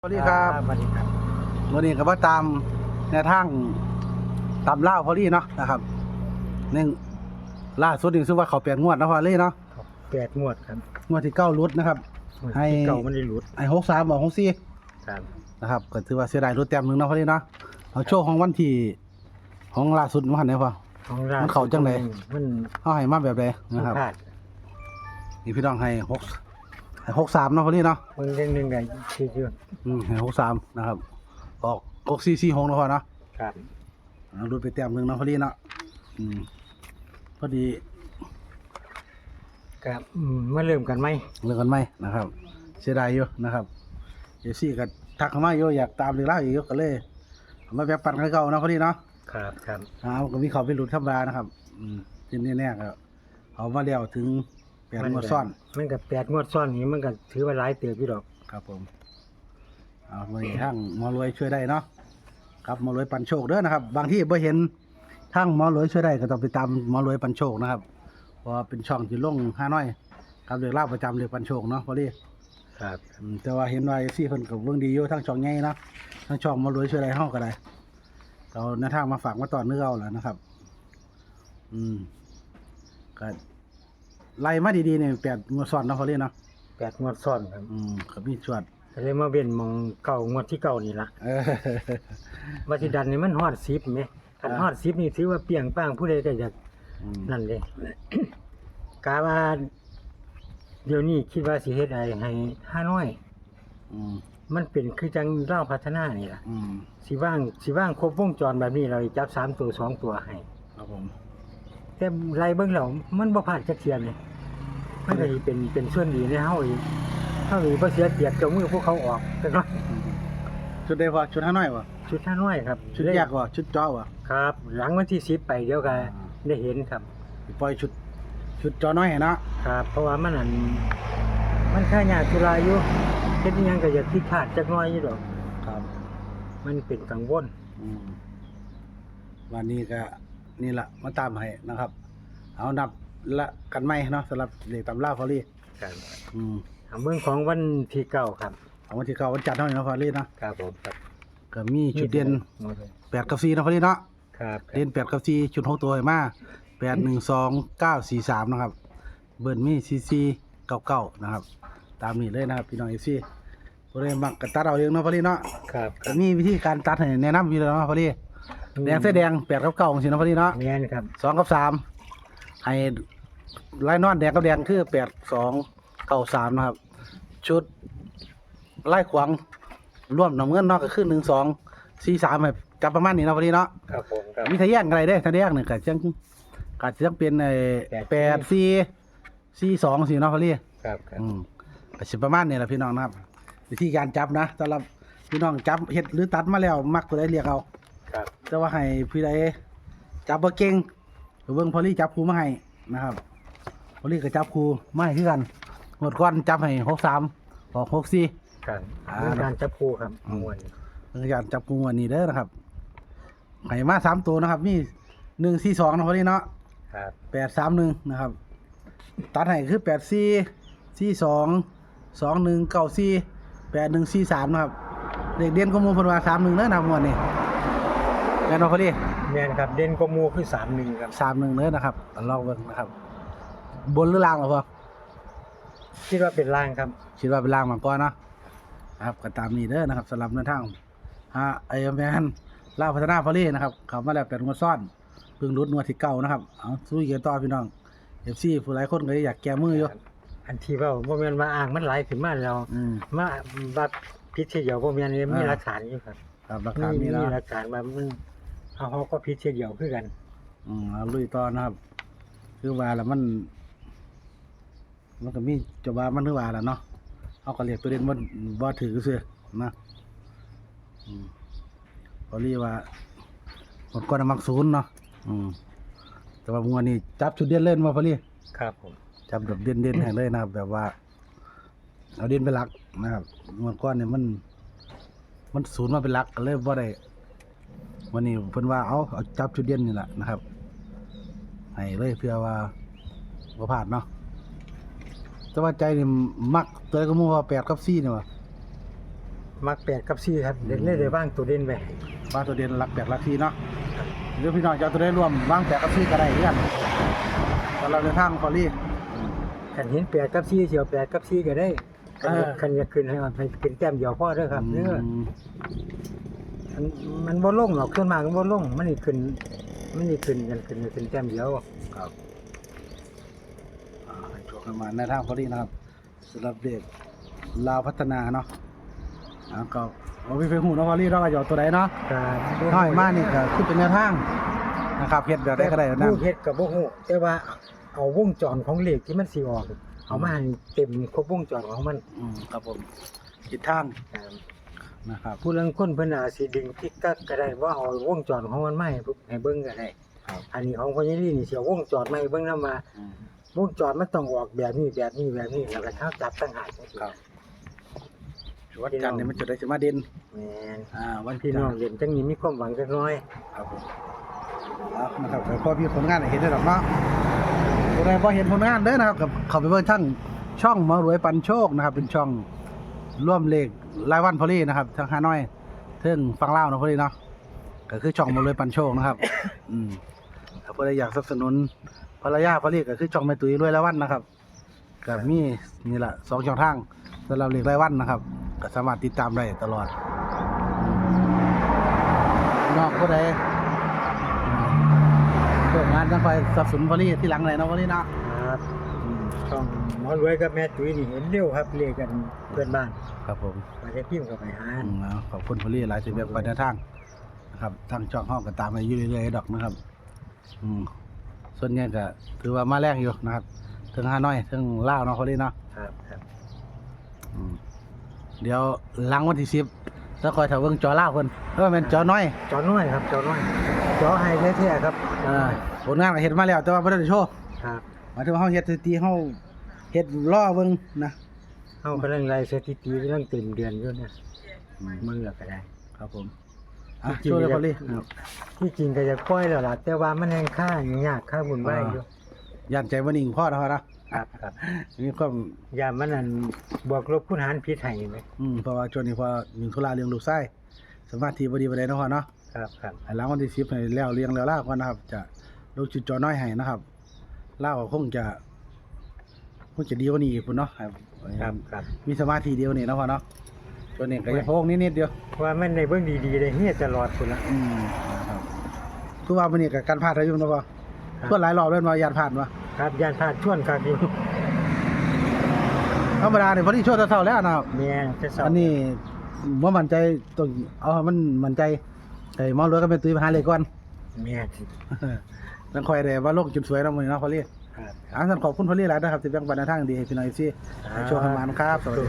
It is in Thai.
สวัสดีครับสวัสดีครับวันนี้ก็มาตามแนวทางตามล่าพอลี่เนาะนะครับหนึ่งล่าสุดนี่ซื้อว่าเขาเปลี่ยนงวดนะพอลี่เนาะแปดงวดครับงวดที่เก้ารุดนะครับงวดให้ที่เก่ามันได้หลุดไอ้หกสามบอกหกสี่ครับนะครับก็ถือว่าเสียดายรุดแต้มหนึ่งเนาะพอลี่เนาะเอาโชว์ของวันที่ของล่าสุดมาหันไหนพอของรามันเข้าจังไหนมันเขาให้มาแบบใดนะครับพลาดนี่พี่น้องให้หกให้หกสามเนาะพอลี่เนาะมันเรื่องหนึ่งไงชื่อชื่ออืมให้หกสามนะครับ ออกหกสี่สี่หกเนาะพอเนาะครับเอารุดไปแต้มหนึ่งเนาะพอลี่เนาะอืมพอดีครับอืมมาเริ่มกันไหมเลิกกันไหมนะครับ เสียดายอยู่นะครับเอฟซีก็ทักเข้ามาอยู่อยากตามเรื่องราวอีกอยู่ก็เลยเอามาแบบปั่นกันเก่านะพอดีเนาะ ครับครับ อ่าก็มีเขาไปหลุดธรรมดานะครับ อืมทีนี้แน่ๆก็เอามาเลี้ยวถึง แปดงวดซ่อน มันกับแปดงวดซ่อนนี้มันก็ถือว่าหลายเติบพี่ดอก ครับผม เอามาทางหมอรวยช่วยได้เนาะ ครับหมอรวยปันโชคเด้อนะครับ บางที่บ่เห็นทางหมอรวยช่วยได้ก็ต้องไปตามหมอรวยปันโชคนะครับ เพราะว่าเป็นช่องที่ลงห้าน้อย ครับเรียกเล่าประจำเรียกปันโชคเนาะพอดีครับ อืมแต่ว่าเห็นว่าซี่เพิ่นก็เบิ่งดีอยู่ทั้งช่องใหญ่เนาะทั้งช่องมารวยช่วยอะไรเฮาก็ได้เอาแนวทางมาฝากมาตอนเนื้อเอาแหละนะครับ อืมก็ ไล่มาดีๆเนี่ยแปดงวดซ้อนเนาะเขาเรียกเนาะแปดงวดซ่อนครับอืมก็มีชวดก็เลยมาเว้นหมองเก่างวดที่เก่านี่ละเออ ว่าสิดันนี่มันฮอดซิปไหมถ้าอ่า ฮอดซิปนี่ถือว่าเปรียงป้างผู้ใดก็อยากอืมนั่นเลยกาว่าเดี๋ยวนี้คิดว่าสิเฮ็ดอะไรให้ห้าน้อย อืมมันเป็นคือจังเล่าพัฒนานี่ล่ะ อืมสิว่างสิว่างครบวงจรแบบนี้เราจับสามตัวสองตัวให้ ครับผมแต่ไรเบิ่งแล้วมันบ่พลาดจักเทียมเลย มันก็สิเป็นเป็นส่วนดีในเฮาอีกเฮาอีกบ่เสียเปรียบเจ้ามือพวกเขาออกแต่น้อยอืมชุดได้พอชุดห้าน้อยวะชุดห้าน้อยครับ ชุดยากวะชุดจ้อวะครับ หลังวันที่10ไปเดี๋ยวก็ได้เห็นครับปล่อยชุด ชุดจอน้อยให้เนาะครับ เพราะว่ามันอันมันค่ายากจุฬาอยู่เฮ็ดอิหยังก็อยากผิดพลาดจักหน่อยอยู่ดอกครับ มันเป็นกังวลอืมวันนี้ก็นี่แหละมาตามให้นะครับ เอานับ ละกันไหมเนาะสำหรับเด็กตำล่าฟอรี่ครับอืมเมืองของวันที่เก้าครับเอาวันที่เก้าวันจันทร์เท่านี้เนาะฟอรี่เนาะครับผมครับก็มีชุดเด่นหมดเลยแปดกับสี่เนาะฟอรี่เนาะครับเด่นแปดกับสี่ชุดหกตัวให้มาแปดหนึ่งสองเก้าสี่สามนะครับ เบิร์นมีซีซีเก้าเก้านะครับ ตามนี้เลยนะครับพี่น้องเอฟซีพอดีมักกตัดเอาเองเนาะฟอรี่เนาะครับคก็รับมีวิธีการตัดให้แนะนำอยู่แล้วเนาะฟอรี่แดงเส้แดงแปดกับเก้าของสิเนาะฟอรี่เนาะแม่นครับสองกับสาม ให้ไล่นอนแดงกับแดงคือแปดสองเก้าสามนะครับ ชุดไล่ขวางร่วมน้ำเงินเนาะก็คือหนึ่งสองสี่สามแบบจับประมาณนี้เนาะพอดีเนาะครับผมครับมีทะแยงอะไรได้ทะแยงหนึ่งก็จังก็จะเป็นไอ้แปแปดดสี่สี่สองสี่เนาะพอดีครับครับอืมก็สิประมาณนี้แหละพี่น้องนะครับวิธีการจับนะสำหรับพี่น้องจับเห็ดหรือตัดมาแล้วมักตัวใดเรียกเอาครับแต่ว่าให้พี่ใดจับบ่เก่ง ไปเบิ่งพอลี่จับครูมาให้นะครับพอลี่ก็จับครูมาให้คือกันหมดก้อนจับให้หกสามออกหกสี่ ครับอ่าเรื่องการจับคู่ครับอืม มวนเรื่องการจับครูวันนี้เด้อนะครับให้มาสามตัวนะครับมีหนึ่งสี่สองนะพอลี่เนาะ ครับแปดสามหนึ่งนะครับ ตัดให้คือแปดสี่สี่สองสองหนึ่งเก้าสี่แปดหนึ่งสี่สามนะครับเด็กเด่นก็มูลเพนว่าสามหนึ่งเด้อนะครับงวดนี้แม่นบ่พอลี่ แม่นครับ เด่นกว่าหมูคือสามหนึ่งครับสามหนึ่งเลยนะครับลองเบิ่งนะครับ บนหรือล่างเหรอพ่อคิดว่าเป็นล่างครับ คิดว่าเป็นล่างมาก่อนเนาะนะครับก็ตามนี้เด้อนะครับสำหรับในทางฮะไอแมนล่าวพัฒนาฟอรี่นะครับเขามาแล้วแปดงวดซ่อนเพิ่งรุดงวดที่เก้านะครับเอาสู้กันต่อพี่น้องเอฟซีผู้หลายคนก็อยากแก้มืออยู่อันที่ว่าบ่แม่นว่าอ่างมันไหลขึ้นมาแล้วอืมมาบัดพิษเดียวบ่แม่นมีอ่าหลักฐานอยู่ครับครับรามีคามีมีเนาะหลักฐานว่ามัน เฮาเฮาก็พิษเดียวคือกัน อืมเอาลุยต่อนะครับ คือว่าแล้วมัน มันก็มีจะว่ามันคือว่าแล้วเนาะเอาก็เรียกตัวเด่นมันบ่ถือเสือนะอืมพอรีว่าหมดก้อนมักศูนย์เนาะอืมแต่ว่างวดนี้จับชุดเด่นเล่นมาพอรีครับผมจับแบบเด่นเด่นๆให้เลยนะครับ แบบว่า เอาเด่นเป็นหลักนะครับงวดก้อนเนี่ยมัน มันศูนย์มาเป็นหลักก็เลยบ่ได้ วันนี้เพิ่นว่าเอาเอาจับชุดเด่นนี่แหละนะครับให้เลยเพื่อว่าบ่พลาดเนาะแต่ว่าใจนี่มักตัวใดก็มูว่าแปดกับสี่นี่ว่ะมักแปดกับสี่ครับเด่นเลยได้บ้างตัวเด่นไปว่าตัวเด่นหลักแปดหลักสี่เนาะหรือพี่น้องจะเอาตัวได้ร่วมวางแปดกับสี่ก็ได้เรื่องสำหรับในทางพอลี่ขันเห็นแปดกับสี่เสียวแปดกับสี่ก็ได้เออขันอยากขึ้นให้มันเป็นแต้มเดียวพ่อเด้อครับเด้ออื มมันมันบ่ลงหรอกขึ้นมาก็บ่ลงมันนี่ขึ้นมันนี่ขึ้นกันขึ้นขึ้นแต้มเดียวครับอ่าให้โชคกันมาในทางพอลี่นะครับสำหรับเด็กลาวพัฒนาเนาะอ่าก็ว่าพี่เพิ่งหูเนาะพอลี่เราก็อยู่ตัวใดเนาะครับน้อยมากนี่ก็คือเป็นแนวทางนะครับเฮ็ดแบบได้ก็ได้นะผู้เฮ็ดก็บ่ฮู้แต่ว่าเอาวงจรของเลขที่มันสิออกเอามาให้เต็มครบวงจรของมันอืมครับผมทิศทางครับ นะครับ ผู้ลังคนเพิ่นอาจสิดึงพิกกักก็ได้ว่าเอาวงจรของมันมาให้ให้เบิ่งก็ได้ครับ อันนี้ของพ่อใหญ่ลี่นี่สิเอาวงจรมาให้เบิ่งนำว่าอืมวงจรมันต้องออกแบบนี้แบบนี้แบบนี้แล้วก็เท้าจับตั้งหากครับ วันจันทร์เนี่ยมันจะได้สิมาเด่นแม่นอ่า วันพี่จันน้องทร์เห็นจังนี้มีความหวังจักหน้อย ครับผมเอานะครับแต่พอพี่ผลงานให้เห็นได้หรอกเนาะตัวใดพอเห็นผลงานเด้อนะครับกับเข้าไปเบิ่งทั้งช่องหมารวยปันโชคนะครับ เป็นช่อง ร่วมเลขรายวันพอลี่นะครับทางฮานอยเทิงฟังเล่าวเนาะพอลี่เนาะก็คือช่องมารวยปันโชคนะครับ อืมถ้าเพื่ออยากสนับสนุนภรรยาพอลี่ก็คือช่องแม่ตุ้ยรวยรายวันนะครับกับมีนี่แหละสองช่องทางสำหรับเลขรายวันนะครับก็สามารถติดตามได้ตลอดอืมนอกก็ได้เปิดงานจังคอยสนับสนุนพอลี่ที่หลังไหนเนาะพอลี่เนาะ ครับ ช่องหมอรวยกับแม่ตุ้ยนี่เห็นเร็วครับเรียกกันเพื่อนบ้านครับผมมาจะพิมพ์เข้าไปหาอืมเอาขอบคุณพอลี่หลายสิบแบบไปในทางนะครับทางช่องห้องก็ตามมาอยู่เรื่อยๆดอกนะครับ อืมส่วนใหญ่ก็ถือว่ามาแรงอยู่นะครับถึงฮานอยถึงล่าวเนาะพอลี่เนาะครับครับอืมเดี๋ยวหลังวันที่สิบแล้วคอยถ้าเบิ่งจอล่าวเพิ่นเออแม่นจอน้อยจอน้อยครับจอน้อยจอไฮแท้ๆครับอ่าผลงานก็เฮ็ดมาแล้วแต่ว่าบ่ได้โชว์ครับหมายถึงว่าเฮาเฮ็ดสถิติเฮาเฮ็ดล่อเบิ่งนะเฮากำลังไล่สถิติกำลังเต็มเดือนอยู่นะอืมมึงแล้วก็ได้ครับผมอะจริงช่วยเลยๆพอลี่ครับที่จริงก็จะปล่อยแล้วล่ะแต่ว่ามันแห่งค่ายากค่าบุญไหวอยู่ย่านใจบ่นิ่งพอแล้วนะครับครับมีความยามมันนั่นบวกลบคูณหารผิดให้ไหมอืมเพราะว่าช่วงนี้พอมีธุระเรื่องลูกไส้สมาธิบ่ดีปานใดเนาะพ่อเนาะครับครับให้หลังวันที่10ให้แล้วเลี้ยงแล้วลาก่อนนะครับ จะลูกจุดจอน้อยให้นะครับ ลาวก็คงจะคงจะดีกว่านี้อีกพุ่นเนาะให้ครับครับ มีสมาธิเดียวนี่เนาะพ่อเนาะตัวนี้ก็จะโพกนิดๆเดียว ว่ามันในเบื้องดีๆได้เฮียตลอดพุ่นละอืมนะครับทุกว่ามื้อนี้ก็การพลาดได้อยู่เนาะพ่อครับเพื่อหลายรอบแล้วว่าญาติพลาดวะครับยานพลาดชวนครับอยู่ธรรมดาเนี่ยพอดีช่วยเท่าๆแล้วนะครับเมียจะสอบอันนี้บ่มั่นใจต้องเอาให้มันมั่นใจไอ้หมอรวยก็เป็นตุ้ยไปหาเลยก่อนเมีย นั่นคอยได้ว่าโลกจุดสวยแล้วมื้อนี้เนาะพอลี่ครับ อ่าท่านขอบคุณพอลี่หลายนะครับที่แบ่งปันในทางดีให้พี่น้องเอฟซีให้โชคให้มานครับสวัสดี